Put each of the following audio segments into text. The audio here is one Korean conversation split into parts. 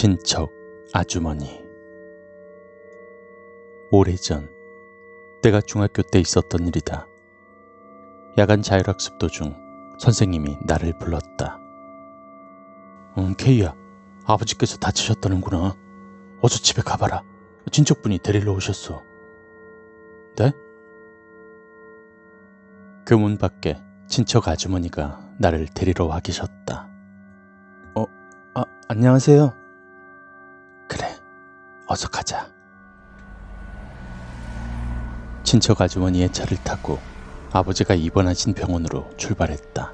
친척 아주머니 오래전 내가 중학교 때 있었던 일이다. 야간 자율학습 도중 선생님이 나를 불렀다. 응, 케이야. 아버지께서 다치셨다는구나. 어서 집에 가봐라. 친척분이 데리러 오셨어. 네? 교문 밖에 친척 아주머니가 나를 데리러 와 계셨다. 어, 아, 안녕하세요. 그래, 어서 가자. 친척 아주머니의 차를 타고 아버지가 입원하신 병원으로 출발했다.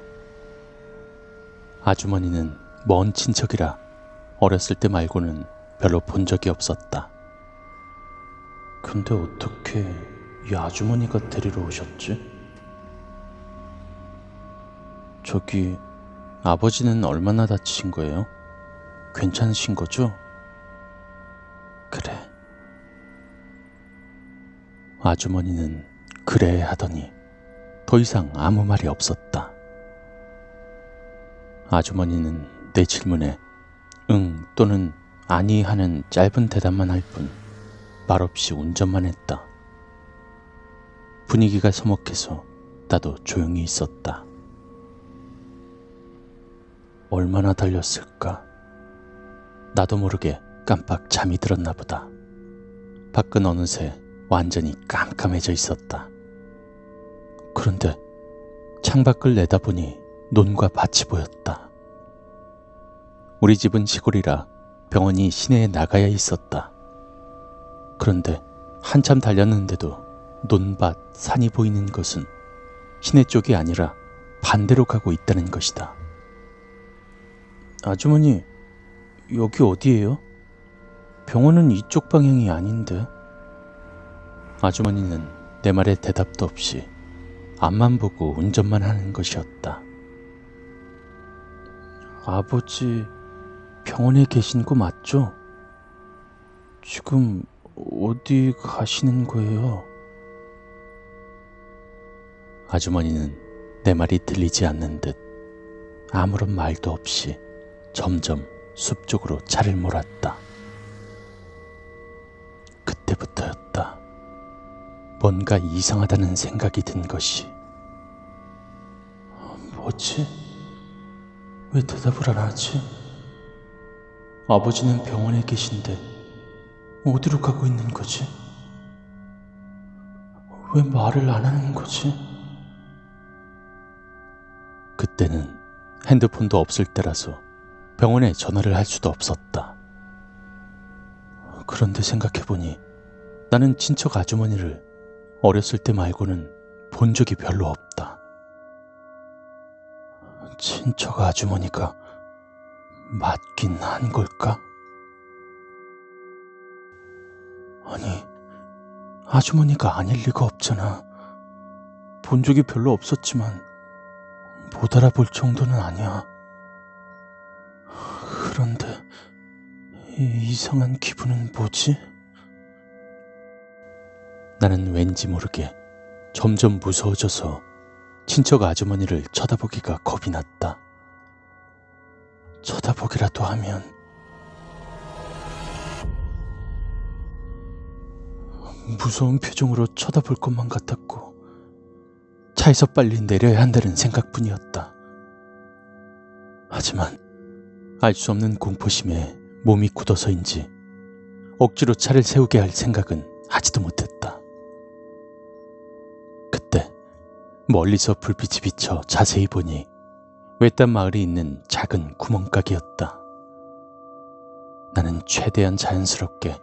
아주머니는 먼 친척이라 어렸을 때 말고는 별로 본 적이 없었다. 근데 어떻게 이 아주머니가 데리러 오셨지? 저기 아버지는 얼마나 다치신 거예요? 괜찮으신 거죠? 그래. 아주머니는 그래 하더니 더 이상 아무 말이 없었다. 아주머니는 내 질문에 응 또는 아니 하는 짧은 대답만 할 뿐 말없이 운전만 했다. 분위기가 서먹해서 나도 조용히 있었다. 얼마나 달렸을까? 나도 모르게 깜빡 잠이 들었나 보다. 밖은 어느새 완전히 깜깜해져 있었다. 그런데 창밖을 내다보니 논과 밭이 보였다. 우리 집은 시골이라 병원이 시내에 나가야 있었다. 그런데 한참 달렸는데도 논밭, 산이 보이는 것은 시내 쪽이 아니라 반대로 가고 있다는 것이다. 아주머니, 여기 어디예요? 병원은 이쪽 방향이 아닌데. 아주머니는 내 말에 대답도 없이 앞만 보고 운전만 하는 것이었다. 아버지, 병원에 계신 거 맞죠? 지금 어디 가시는 거예요? 아주머니는 내 말이 들리지 않는 듯 아무런 말도 없이 점점 숲 쪽으로 차를 몰았다. 그때부터였다. 뭔가 이상하다는 생각이 든 것이. 뭐지? 왜 대답을 안 하지? 아버지는 병원에 계신데 어디로 가고 있는 거지? 왜 말을 안 하는 거지? 그때는 핸드폰도 없을 때라서 병원에 전화를 할 수도 없었다. 그런데 생각해보니 나는 친척 아주머니를 어렸을 때 말고는 본 적이 별로 없다. 친척 아주머니가 맞긴 한 걸까? 아니, 아주머니가 아닐 리가 없잖아. 본 적이 별로 없었지만 못 알아볼 정도는 아니야. 그런데 이 이상한 기분은 뭐지? 나는 왠지 모르게 점점 무서워져서 친척 아주머니를 쳐다보기가 겁이 났다. 쳐다보기라도 하면 무서운 표정으로 쳐다볼 것만 같았고 차에서 빨리 내려야 한다는 생각뿐이었다. 하지만 알 수 없는 공포심에 몸이 굳어서인지 억지로 차를 세우게 할 생각은 하지도 못했다. 멀리서 불빛이 비쳐 자세히 보니 외딴 마을에 있는 작은 구멍가게였다. 나는 최대한 자연스럽게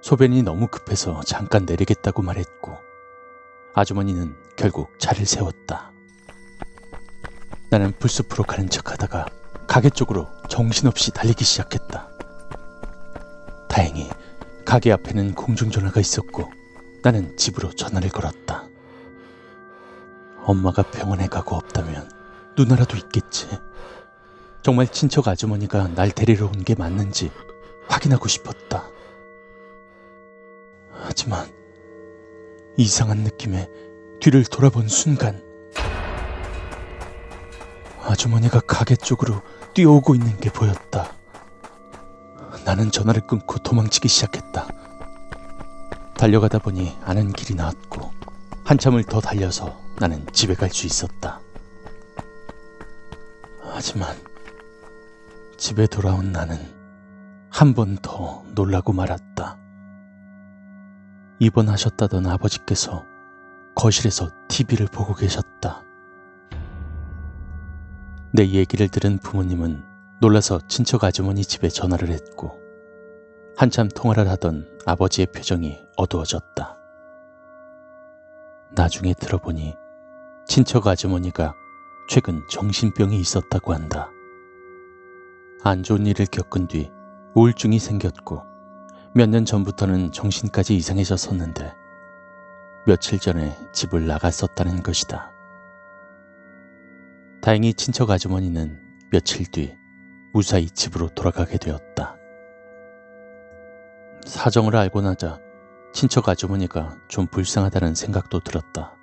소변이 너무 급해서 잠깐 내리겠다고 말했고 아주머니는 결국 차를 세웠다. 나는 풀숲으로 가는 척하다가 가게 쪽으로 정신없이 달리기 시작했다. 다행히 가게 앞에는 공중전화가 있었고 나는 집으로 전화를 걸었다. 엄마가 병원에 가고 없다면 누나라도 있겠지. 정말 친척 아주머니가 날 데리러 온 게 맞는지 확인하고 싶었다. 하지만 이상한 느낌에 뒤를 돌아본 순간 아주머니가 가게 쪽으로 뛰어오고 있는 게 보였다. 나는 전화를 끊고 도망치기 시작했다. 달려가다 보니 아는 길이 나왔고 한참을 더 달려서 나는 집에 갈 수 있었다. 하지만 집에 돌아온 나는 한 번 더 놀라고 말았다. 입원하셨다던 아버지께서 거실에서 TV를 보고 계셨다. 내 얘기를 들은 부모님은 놀라서 친척 아주머니 집에 전화를 했고 한참 통화를 하던 아버지의 표정이 어두워졌다. 나중에 들어보니 친척 아주머니가 최근 정신병이 있었다고 한다. 안 좋은 일을 겪은 뒤 우울증이 생겼고 몇 년 전부터는 정신까지 이상해졌었는데 며칠 전에 집을 나갔었다는 것이다. 다행히 친척 아주머니는 며칠 뒤 무사히 집으로 돌아가게 되었다. 사정을 알고 나자 친척 아주머니가 좀 불쌍하다는 생각도 들었다.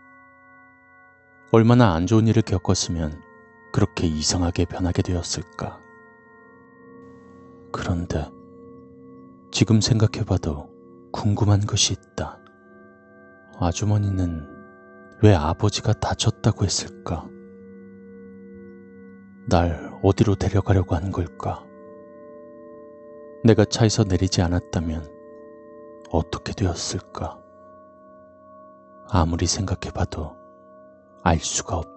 얼마나 안 좋은 일을 겪었으면 그렇게 이상하게 변하게 되었을까. 그런데 지금 생각해봐도 궁금한 것이 있다. 아주머니는 왜 아버지가 다쳤다고 했을까? 날 어디로 데려가려고 한 걸까? 내가 차에서 내리지 않았다면 어떻게 되었을까? 아무리 생각해봐도 알 수가 없다.